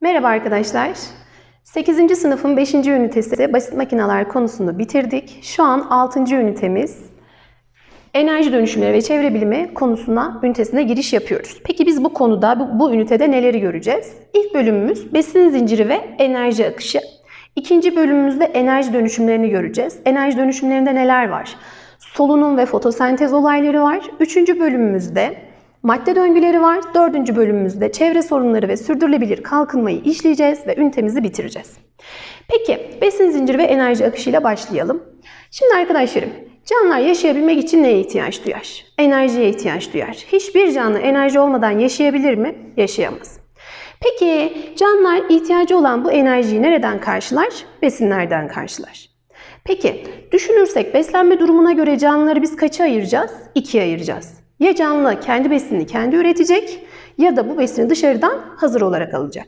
Merhaba arkadaşlar. 8. sınıfın 5. ünitesi basit makineler konusunu bitirdik. Şu an 6. ünitemiz enerji dönüşümleri ve çevre bilimi konusuna ünitesine giriş yapıyoruz. Peki biz bu konuda bu, bu ünitede neleri göreceğiz? İlk bölümümüz besin zinciri ve enerji akışı. İkinci bölümümüzde enerji dönüşümlerini göreceğiz. Enerji dönüşümlerinde neler var? Solunum ve fotosentez olayları var. Üçüncü bölümümüzde madde döngüleri var. Dördüncü bölümümüzde çevre sorunları ve sürdürülebilir kalkınmayı işleyeceğiz ve ünitemizi bitireceğiz. Peki besin zinciri ve enerji akışıyla başlayalım. Şimdi arkadaşlarım canlılar yaşayabilmek için neye ihtiyaç duyar? Enerjiye ihtiyaç duyar. Hiçbir canlı enerji olmadan yaşayabilir mi? Yaşayamaz. Peki canlılar ihtiyacı olan bu enerjiyi nereden karşılar? Besinlerden karşılar. Peki düşünürsek beslenme durumuna göre canlıları biz kaça ayıracağız? İkiye ayıracağız. Ya canlı kendi besinini kendi üretecek ya da bu besini dışarıdan hazır olarak alacak.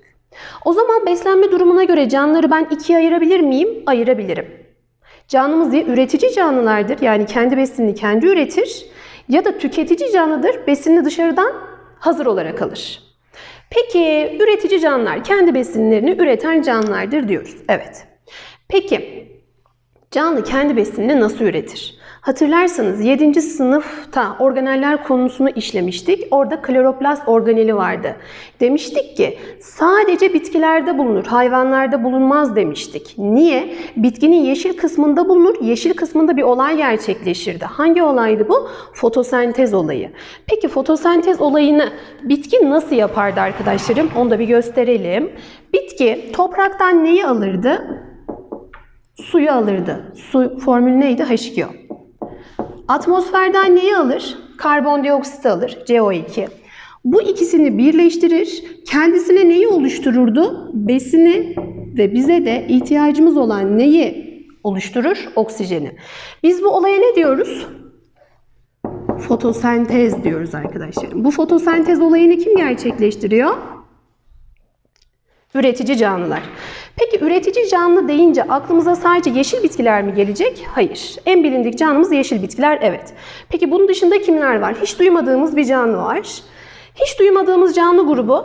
O zaman beslenme durumuna göre canlıları ben ikiye ayırabilir miyim? Ayırabilirim. Canlımız ya üretici canlılardır yani kendi besinini kendi üretir ya da tüketici canlıdır besinini dışarıdan hazır olarak alır. Peki üretici canlılar kendi besinlerini üreten canlılardır diyoruz. Evet. Peki canlı kendi besinini nasıl üretir? Hatırlarsanız 7. sınıfta organeller konusunu işlemiştik. Orada kloroplast organeli vardı. Demiştik ki sadece bitkilerde bulunur, hayvanlarda bulunmaz demiştik. Niye? Bitkinin yeşil kısmında bulunur, yeşil kısmında bir olay gerçekleşirdi. Hangi olaydı bu? Fotosentez olayı. Peki fotosentez olayını bitki nasıl yapardı arkadaşlarım? Onu da bir gösterelim. Bitki topraktan neyi alırdı? Suyu alırdı. Su formülü neydi? H2O. Atmosferden neyi alır? Karbondioksit alır, CO2. Bu ikisini birleştirir, kendisine neyi oluştururdu? Besini ve bize de ihtiyacımız olan neyi oluşturur? Oksijeni. Biz bu olaya ne diyoruz? Fotosentez diyoruz arkadaşlarım. Bu fotosentez olayını kim gerçekleştiriyor? Üretici canlılar. Peki üretici canlı deyince aklımıza sadece yeşil bitkiler mi gelecek? Hayır. En bilindik canlımız yeşil bitkiler, evet. Peki bunun dışında kimler var? Hiç duymadığımız bir canlı var. Hiç duymadığımız canlı grubu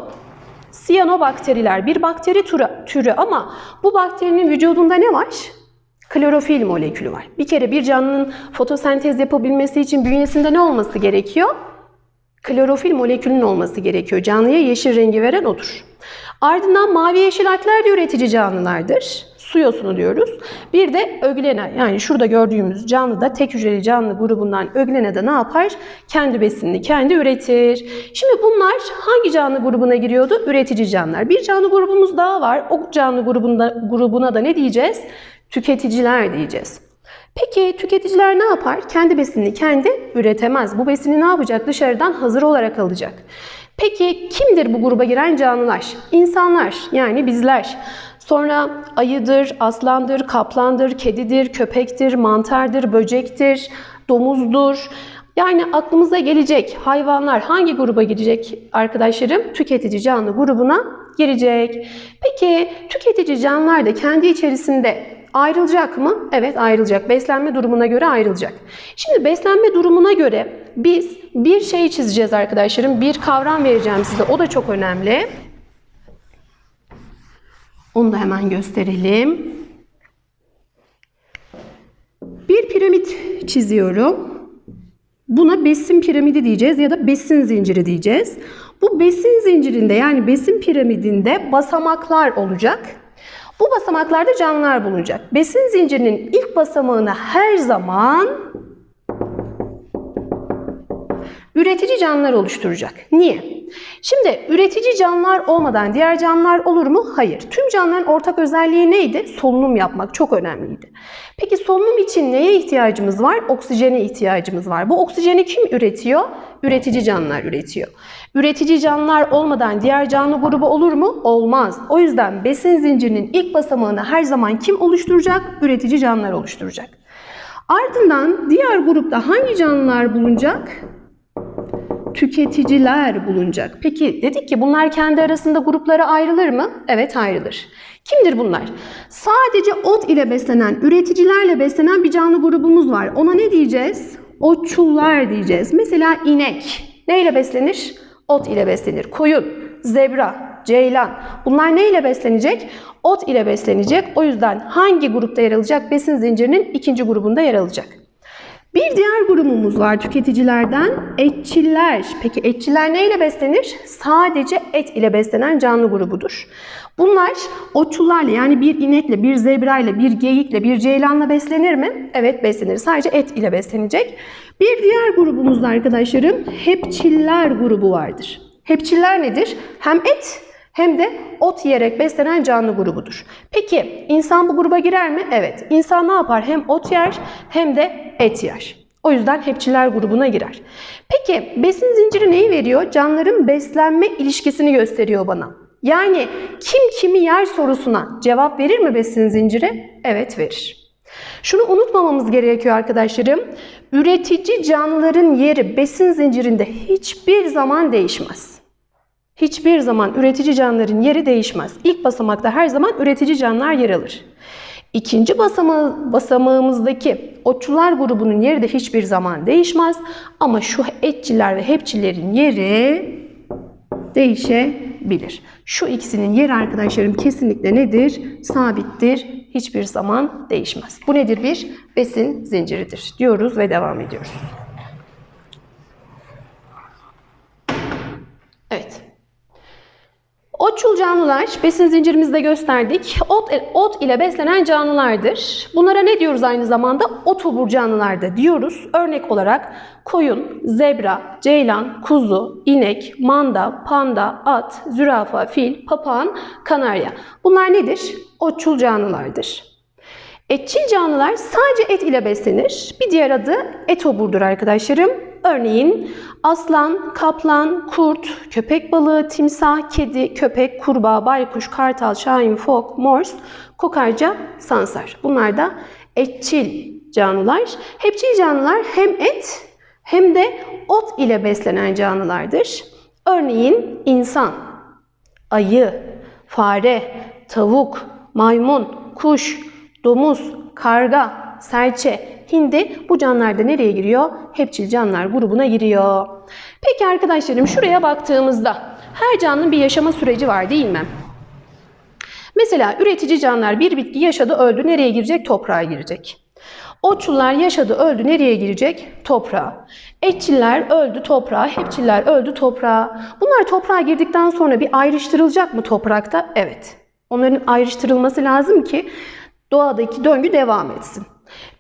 siyanobakteriler. Bir bakteri türü, türü ama bu bakterinin vücudunda ne var? Klorofil molekülü var. Bir kere bir canlının fotosentez yapabilmesi için bünyesinde ne olması gerekiyor? Klorofil molekülünün olması gerekiyor. Canlıya yeşil rengi veren odur. Ardından mavi yeşil algler de üretici canlılardır. Su yosunu diyoruz. Bir de öglena yani şurada gördüğümüz canlı da tek hücreli canlı grubundan öglena da ne yapar? Kendi besinini kendi üretir. Şimdi bunlar hangi canlı grubuna giriyordu? Üretici canlılar. Bir canlı grubumuz daha var. O canlı grubunda, grubuna da ne diyeceğiz? Tüketiciler diyeceğiz. Peki tüketiciler ne yapar? Kendi besinini kendi üretemez. Bu besini ne yapacak? Dışarıdan hazır olarak alacak. Peki kimdir bu gruba giren canlılar? İnsanlar yani bizler. Sonra ayıdır, aslandır, kaplandır, kedidir, köpektir, mantardır, böcektir, domuzdur. Yani aklımıza gelecek hayvanlar hangi gruba girecek arkadaşlarım? Tüketici canlı grubuna girecek. Peki tüketici canlılar da kendi içerisinde ayrılacak mı? Evet ayrılacak. Beslenme durumuna göre ayrılacak. Şimdi beslenme durumuna göre biz bir şey çizeceğiz arkadaşlarım. Bir kavram vereceğim size. O da çok önemli. Onu da hemen gösterelim. Bir piramit çiziyorum. Buna besin piramidi diyeceğiz ya da besin zinciri diyeceğiz. Bu besin zincirinde yani besin piramidinde basamaklar olacak. Bu basamaklarda canlılar bulunacak. Besin zincirinin ilk basamağını her zaman üretici canlılar oluşturacak. Niye? Şimdi üretici canlılar olmadan diğer canlılar olur mu? Hayır. Tüm canlıların ortak özelliği neydi? Solunum yapmak çok önemliydi. Peki solunum için neye ihtiyacımız var? Oksijene ihtiyacımız var. Bu oksijeni kim üretiyor? Üretici canlılar üretiyor. Üretici canlılar olmadan diğer canlı grubu olur mu? Olmaz. O yüzden besin zincirinin ilk basamağını her zaman kim oluşturacak? Üretici canlılar oluşturacak. Ardından diğer grupta hangi canlılar bulunacak? Tüketiciler bulunacak. Peki dedik ki bunlar kendi arasında gruplara ayrılır mı? Evet ayrılır. Kimdir bunlar? Sadece ot ile beslenen, üreticilerle beslenen bir canlı grubumuz var. Ona ne diyeceğiz? Otçullar diyeceğiz. Mesela inek neyle beslenir? Ot ile beslenir. Koyun, zebra, ceylan. Bunlar ne ile beslenecek? Ot ile beslenecek. O yüzden hangi grupta yer alacak? Besin zincirinin ikinci grubunda yer alacak. Bir diğer grubumuz var tüketicilerden etçiller. Peki etçiller neyle beslenir? Sadece et ile beslenen canlı grubudur. Bunlar otçullarla yani bir inekle, bir zebrayla, bir geyikle, bir ceylanla beslenir mi? Evet beslenir. Sadece et ile beslenecek. Bir diğer grubumuzda arkadaşlarım hepçiller grubu vardır. Hepçiller nedir? Hem et hem de ot yiyerek beslenen canlı grubudur. Peki insan bu gruba girer mi? Evet. İnsan ne yapar? Hem ot yer hem de et yer. O yüzden hepçiler grubuna girer. Peki besin zinciri neyi veriyor? Canlıların beslenme ilişkisini gösteriyor bana. Yani kim kimi yer sorusuna cevap verir mi besin zinciri? Evet verir. Şunu unutmamamız gerekiyor arkadaşlarım. Üretici canlıların yeri besin zincirinde hiçbir zaman değişmez. Hiçbir zaman üretici canlıların yeri değişmez. İlk basamakta her zaman üretici canlılar yer alır. İkinci basama basamağımızdaki otçular grubunun yeri de hiçbir zaman değişmez. Ama şu etçiler ve hepçilerin yeri değişebilir. Şu ikisinin yeri arkadaşlarım kesinlikle nedir? Sabittir. Hiçbir zaman değişmez. Bu nedir? Bir besin zinciridir diyoruz ve devam ediyoruz. Evet. Otçul canlılar, besin zincirimizde gösterdik. Ot, ot ile beslenen canlılardır. Bunlara ne diyoruz aynı zamanda? Otobur canlılar da diyoruz. Örnek olarak koyun, zebra, ceylan, kuzu, inek, manda, panda, at, zürafa, fil, papağan, kanarya. Bunlar nedir? Otçul canlılardır. Etçil canlılar sadece et ile beslenir. Bir diğer adı etoburdur arkadaşlarım. Örneğin aslan, kaplan, kurt, köpek balığı, timsah, kedi, köpek, kurbağa, baykuş, kartal, şahin, fok, mors, kokarca, sansar. Bunlar da etçil canlılar. Hepçil canlılar hem et hem de ot ile beslenen canlılardır. Örneğin insan, ayı, fare, tavuk, maymun, kuş, domuz, karga, serçe, hindi bu canlılar da nereye giriyor? Hepçil canlılar grubuna giriyor. Peki arkadaşlarım şuraya baktığımızda her canlının bir yaşama süreci var değil mi? Mesela üretici canlılar bir bitki yaşadı öldü nereye girecek? Toprağa girecek. Otçullar yaşadı öldü nereye girecek? Toprağa. Etçiller öldü toprağa, hepçiller öldü toprağa. Bunlar toprağa girdikten sonra bir ayrıştırılacak mı toprakta? Evet. Onların ayrıştırılması lazım ki doğadaki döngü devam etsin.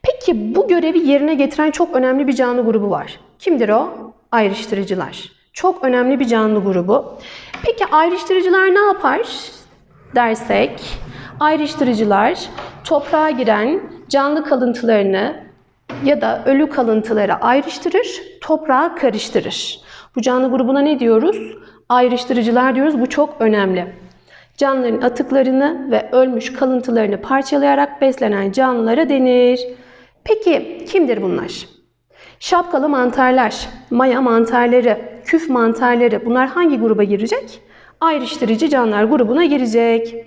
Peki bu görevi yerine getiren çok önemli bir canlı grubu var. Kimdir o? Ayrıştırıcılar. Çok önemli bir canlı grubu. Peki ayrıştırıcılar ne yapar dersek? Ayrıştırıcılar toprağa giren canlı kalıntılarını ya da ölü kalıntıları ayrıştırır, toprağa karıştırır. Bu canlı grubuna ne diyoruz? Ayrıştırıcılar diyoruz. Bu çok önemli. Canlıların atıklarını ve ölmüş kalıntılarını parçalayarak beslenen canlılara denir. Peki kimdir bunlar? Şapkalı mantarlar, maya mantarları, küf mantarları bunlar hangi gruba girecek? Ayrıştırıcı canlılar grubuna girecek.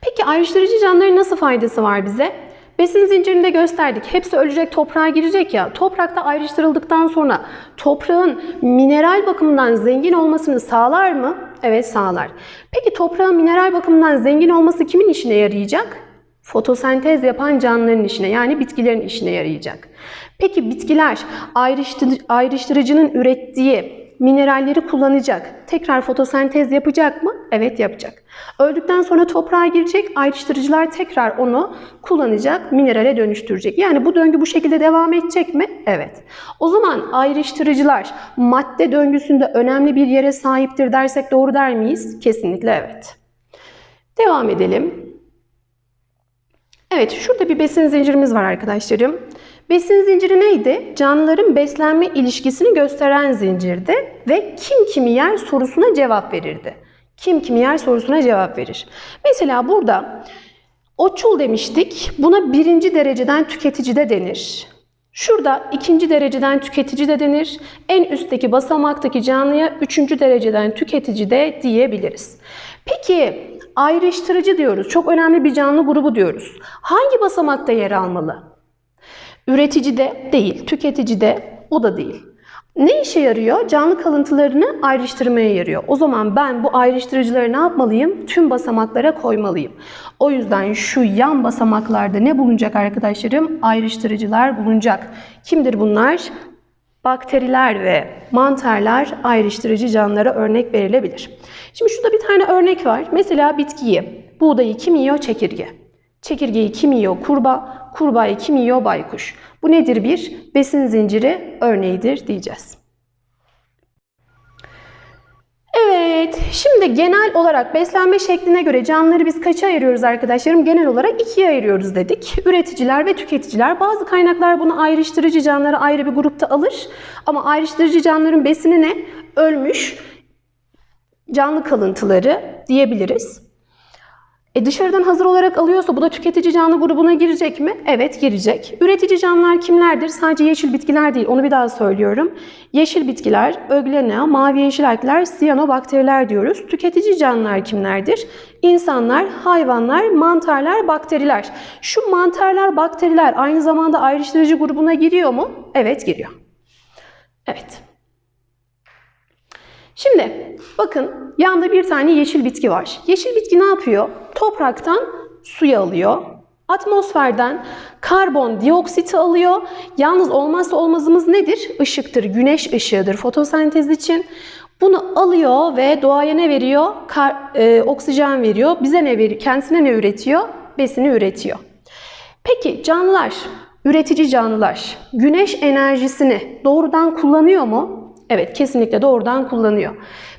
Peki ayrıştırıcı canlıların nasıl faydası var bize? Besin zincirinde gösterdik. Hepsi ölecek, toprağa girecek ya. Toprakta ayrıştırıldıktan sonra toprağın mineral bakımından zengin olmasını sağlar mı? Evet sağlar. Peki toprağın mineral bakımından zengin olması kimin işine yarayacak? Fotosentez yapan canlıların işine yani bitkilerin işine yarayacak. Peki bitkiler ayrıştırıcının ürettiği mineralleri kullanacak. Tekrar fotosentez yapacak mı? Evet yapacak. Öldükten sonra toprağa girecek. Ayrıştırıcılar tekrar onu kullanacak, minerale dönüştürecek. Yani bu döngü bu şekilde devam edecek mi? Evet. O zaman ayrıştırıcılar madde döngüsünde önemli bir yere sahiptir dersek doğru der miyiz? Kesinlikle evet. Devam edelim. Evet, şurada bir besin zincirimiz var arkadaşlarım. Besin zinciri neydi? Canlıların beslenme ilişkisini gösteren zincirdi ve kim kimi yer sorusuna cevap verirdi. Kim kimi yer sorusuna cevap verir. Mesela burada otçul demiştik. Buna birinci dereceden tüketici de denir. Şurada ikinci dereceden tüketici de denir. En üstteki basamaktaki canlıya üçüncü dereceden tüketici de diyebiliriz. Peki ayrıştırıcı diyoruz. Çok önemli bir canlı grubu diyoruz. Hangi basamakta yer almalı? Üretici de değil, tüketici de o da değil. Ne işe yarıyor? Canlı kalıntılarını ayrıştırmaya yarıyor. O zaman ben bu ayrıştırıcıları ne yapmalıyım? Tüm basamaklara koymalıyım. O yüzden şu yan basamaklarda ne bulunacak arkadaşlarım? Ayrıştırıcılar bulunacak. Kimdir bunlar? Bakteriler ve mantarlar ayrıştırıcı canlılara örnek verilebilir. Şimdi şurada bir tane örnek var. Mesela bitkiyi, buğdayı kim yiyor? Çekirge. Çekirgeyi kim yiyor? Kurbağa. Kurbağayı kim yiyor? Baykuş. Bu nedir bir? Besin zinciri örneğidir diyeceğiz. Evet, şimdi genel olarak beslenme şekline göre canlıları biz kaça ayırıyoruz arkadaşlarım? Genel olarak ikiye ayırıyoruz dedik. Üreticiler ve tüketiciler. Bazı kaynaklar bunu ayrıştırıcı canlıları ayrı bir grupta alır. Ama ayrıştırıcı canlıların besini ne? Ölmüş canlı kalıntıları diyebiliriz. E dışarıdan hazır olarak alıyorsa bu da tüketici canlı grubuna girecek mi? Evet girecek. Üretici canlılar kimlerdir? Sadece yeşil bitkiler değil. Onu bir daha söylüyorum. Yeşil bitkiler, öglena, mavi yeşil algler, siyanobakteriler diyoruz. Tüketici canlılar kimlerdir? İnsanlar, hayvanlar, mantarlar, bakteriler. Şu mantarlar, bakteriler aynı zamanda ayrıştırıcı grubuna giriyor mu? Evet giriyor. Evet. Şimdi bakın yanda bir tane yeşil bitki var. Yeşil bitki ne yapıyor? Topraktan suyu alıyor. Atmosferden karbondioksiti alıyor. Yalnız olmazsa olmazımız nedir? Işıktır, güneş ışığıdır fotosentez için. Bunu alıyor ve doğaya ne veriyor? Kar, e, oksijen veriyor. Bize ne veriyor? Kendisine ne üretiyor? Besini üretiyor. Peki canlılar, üretici canlılar güneş enerjisini doğrudan kullanıyor mu? Evet, kesinlikle doğrudan kullanıyor.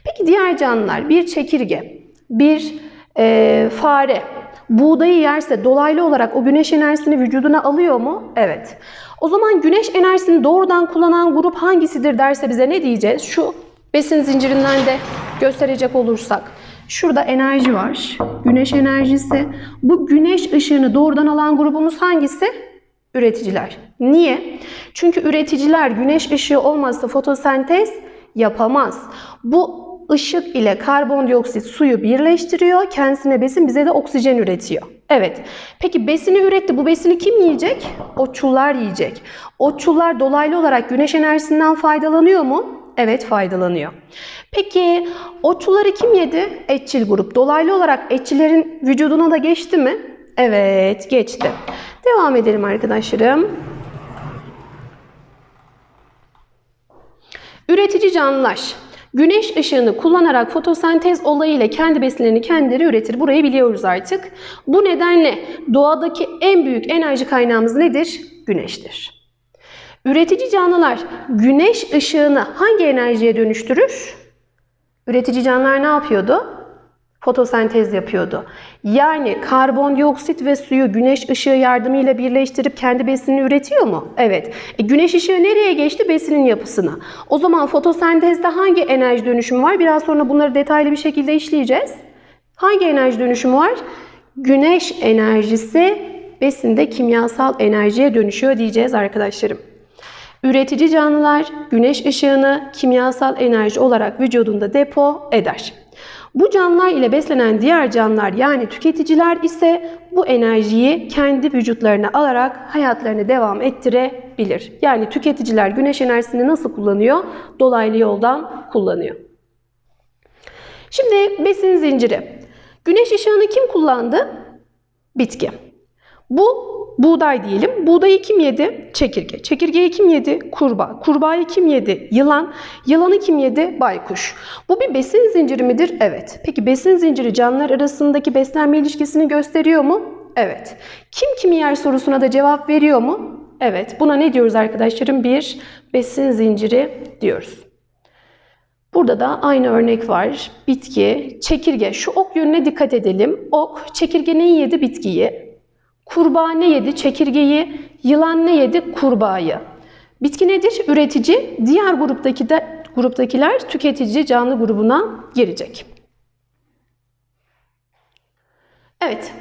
Peki diğer canlılar, bir çekirge, bir e, fare, buğdayı yerse dolaylı olarak o güneş enerjisini vücuduna alıyor mu? Evet. O zaman güneş enerjisini doğrudan kullanan grup hangisidir derse bize ne diyeceğiz? Şu besin zincirinden de gösterecek olursak. Şurada enerji var. Güneş enerjisi. Bu güneş ışığını doğrudan alan grubumuz hangisi? Üreticiler. Niye? Çünkü üreticiler güneş ışığı olmazsa fotosentez yapamaz. Bu ışık ile karbondioksit suyu birleştiriyor. Kendisine besin bize de oksijen üretiyor. Evet. Peki besini üretti. Bu besini kim yiyecek? Otçullar yiyecek. Otçullar dolaylı olarak güneş enerjisinden faydalanıyor mu? Evet faydalanıyor. Peki otçuları kim yedi? Etçil grup. Dolaylı olarak etçilerin vücuduna da geçti mi? Evet geçti. Devam edelim arkadaşlarım. Üretici canlılar. Güneş ışığını kullanarak fotosentez olayıyla kendi besinlerini kendileri üretir. Burayı biliyoruz artık. Bu nedenle doğadaki en büyük enerji kaynağımız nedir? Güneştir. Üretici canlılar güneş ışığını hangi enerjiye dönüştürür? Üretici canlılar ne yapıyordu? Fotosentez yapıyordu. Yani karbondioksit ve suyu güneş ışığı yardımıyla birleştirip kendi besinini üretiyor mu? Evet. E, güneş ışığı nereye geçti? Besinin yapısına. O zaman fotosentezde hangi enerji dönüşümü var? Biraz sonra bunları detaylı bir şekilde işleyeceğiz. Hangi enerji dönüşümü var? Güneş enerjisi besinde kimyasal enerjiye dönüşüyor diyeceğiz arkadaşlarım. Üretici canlılar güneş ışığını kimyasal enerji olarak vücudunda depo eder. Bu canlılar ile beslenen diğer canlılar yani tüketiciler ise bu enerjiyi kendi vücutlarına alarak hayatlarını devam ettirebilir. Yani tüketiciler güneş enerjisini nasıl kullanıyor? Dolaylı yoldan kullanıyor. Şimdi besin zinciri. Güneş ışığını kim kullandı? Bitki. Bu buğday diyelim. Buğdayı kim yedi? Çekirge. Çekirgeyi kim yedi? Kurbağa. Kurbağayı kim yedi? Yılan. Yılanı kim yedi? Baykuş. Bu bir besin zinciri midir? Evet. Peki besin zinciri canlılar arasındaki beslenme ilişkisini gösteriyor mu? Evet. Kim kimi yer sorusuna da cevap veriyor mu? Evet. Buna ne diyoruz arkadaşlarım? Bir besin zinciri diyoruz. Burada da aynı örnek var. Bitki, çekirge. Şu ok yönüne dikkat edelim. Ok, çekirge neyi yedi? Bitkiyi. Kurbağa ne yedi? Çekirgeyi. Yılan ne yedi? Kurbağayı. Bitki nedir? Üretici. Diğer gruptaki de gruptakiler tüketici canlı grubuna girecek. Evet.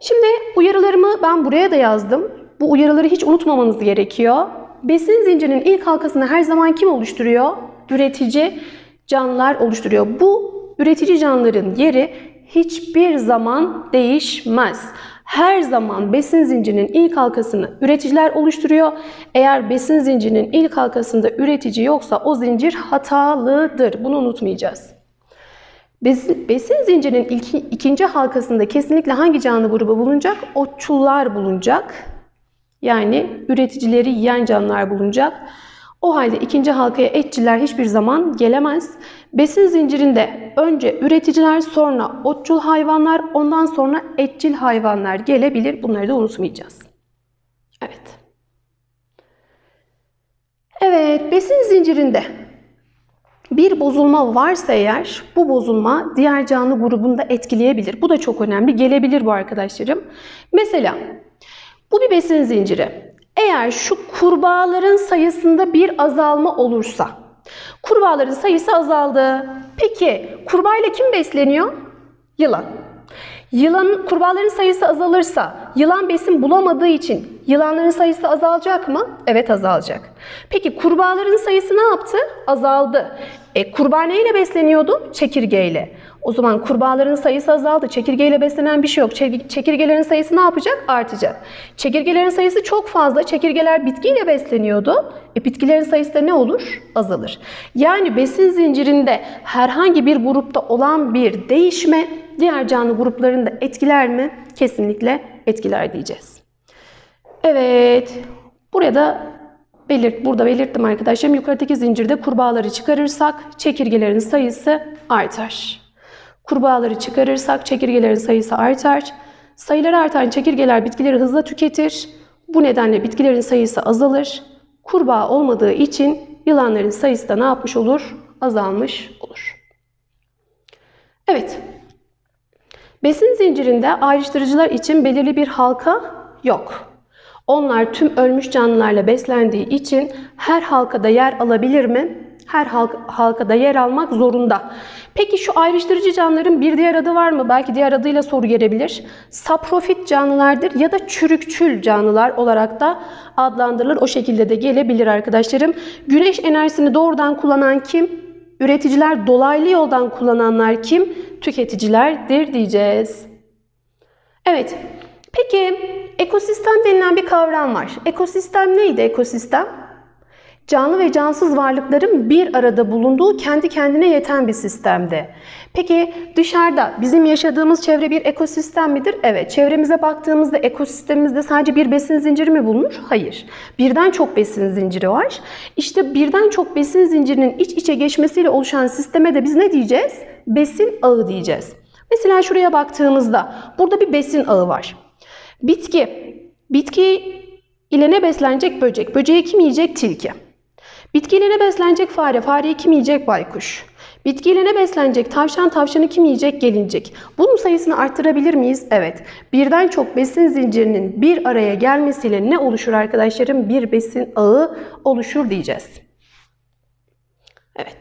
Şimdi uyarılarımı ben buraya da yazdım. Bu uyarıları hiç unutmamanız gerekiyor. Besin zincirinin ilk halkasını her zaman kim oluşturuyor? Üretici canlılar oluşturuyor. Bu üretici canlıların yeri hiçbir zaman değişmez. Her zaman besin zincirinin ilk halkasını üreticiler oluşturuyor. Eğer besin zincirinin ilk halkasında üretici yoksa o zincir hatalıdır. Bunu unutmayacağız. Besin, besin zincirinin ilk, ikinci halkasında kesinlikle hangi canlı grubu bulunacak? Otçullar bulunacak. Yani üreticileri yiyen canlılar bulunacak. O halde ikinci halkaya etçiler hiçbir zaman gelemez. Besin zincirinde önce üreticiler, sonra otçul hayvanlar, ondan sonra etçil hayvanlar gelebilir. Bunları da unutmayacağız. Evet. Evet, besin zincirinde bir bozulma varsa eğer bu bozulma diğer canlı grubunu da etkileyebilir. Bu da çok önemli. Gelebilir bu arkadaşlarım. Mesela bu bir besin zinciri. Eğer şu kurbağaların sayısında bir azalma olursa, kurbağaların sayısı azaldı. Peki kurbağayla kim besleniyor? Yılan. Yılan kurbağaların sayısı azalırsa, yılan besin bulamadığı için yılanların sayısı azalacak mı? Evet azalacak. Peki kurbağaların sayısı ne yaptı? Azaldı. E kurbağa neyle besleniyordu? Çekirgeyle. O zaman kurbağaların sayısı azaldı. Çekirgeyle beslenen bir şey yok. Çekirgelerin sayısı ne yapacak? Artacak. Çekirgelerin sayısı çok fazla. Çekirgeler bitkiyle besleniyordu. E bitkilerin sayısı da ne olur? Azalır. Yani besin zincirinde herhangi bir grupta olan bir değişme diğer canlı gruplarını da etkiler mi? Kesinlikle etkiler diyeceğiz. Evet. Buraya da belirt, burada belirttim arkadaşlarım. Yukarıdaki zincirde kurbağaları çıkarırsak çekirgelerin sayısı artar. Kurbağaları çıkarırsak çekirgelerin sayısı artar. Sayıları artan çekirgeler bitkileri hızla tüketir. Bu nedenle bitkilerin sayısı azalır. Kurbağa olmadığı için yılanların sayısı da ne yapmış olur? Azalmış olur. Evet. Besin zincirinde ayrıştırıcılar için belirli bir halka yok. Onlar tüm ölmüş canlılarla beslendiği için her halkada yer alabilir mi? Her halk, halkada yer almak zorunda. Peki şu ayrıştırıcı canlıların bir diğer adı var mı? Belki diğer adıyla soru gelebilir. Saprofit canlılardır ya da çürükçül canlılar olarak da adlandırılır. O şekilde de gelebilir arkadaşlarım. Güneş enerjisini doğrudan kullanan kim? Üreticiler dolaylı yoldan kullananlar kim? Tüketicilerdir diyeceğiz. Evet. Peki ekosistem denilen bir kavram var. Ekosistem neydi ekosistem? Canlı ve cansız varlıkların bir arada bulunduğu kendi kendine yeten bir sistemde. Peki dışarıda bizim yaşadığımız çevre bir ekosistem midir? Evet. Çevremize baktığımızda ekosistemimizde sadece bir besin zinciri mi bulunur? Hayır. Birden çok besin zinciri var. İşte birden çok besin zincirinin iç içe geçmesiyle oluşan sisteme de biz ne diyeceğiz? Besin ağı diyeceğiz. Mesela şuraya baktığımızda burada bir besin ağı var. Bitki. Bitki ile ne beslenecek? Böcek. Böceği kim yiyecek? Tilki. Bitkiyle ne beslenecek? Fare. Fareyi kim yiyecek? Baykuş. Bitkiyle ne beslenecek? Tavşan. Tavşanı kim yiyecek? Gelincik. Bunun sayısını arttırabilir miyiz? Evet. Birden çok besin zincirinin bir araya gelmesiyle ne oluşur arkadaşlarım? Bir besin ağı oluşur diyeceğiz. Evet.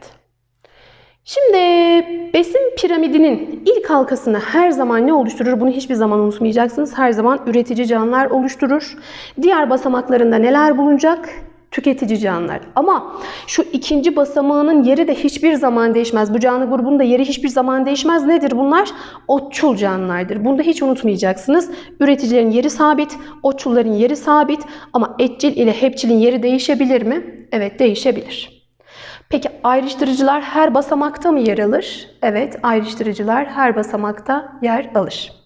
Şimdi besin piramidinin ilk halkasını her zaman ne oluşturur? Bunu hiçbir zaman unutmayacaksınız. Her zaman üretici canlılar oluşturur. Diğer basamaklarında neler bulunacak? Tüketici canlılar. Ama şu ikinci basamağının yeri de hiçbir zaman değişmez. Bu canlı grubunun da yeri hiçbir zaman değişmez. Nedir bunlar? Otçul canlılardır. Bunu da hiç unutmayacaksınız. Üreticilerin yeri sabit, otçulların yeri sabit ama etçil ile hepçilin yeri değişebilir mi? Evet değişebilir. Peki ayrıştırıcılar her basamakta mı yer alır? Evet, ayrıştırıcılar her basamakta yer alır.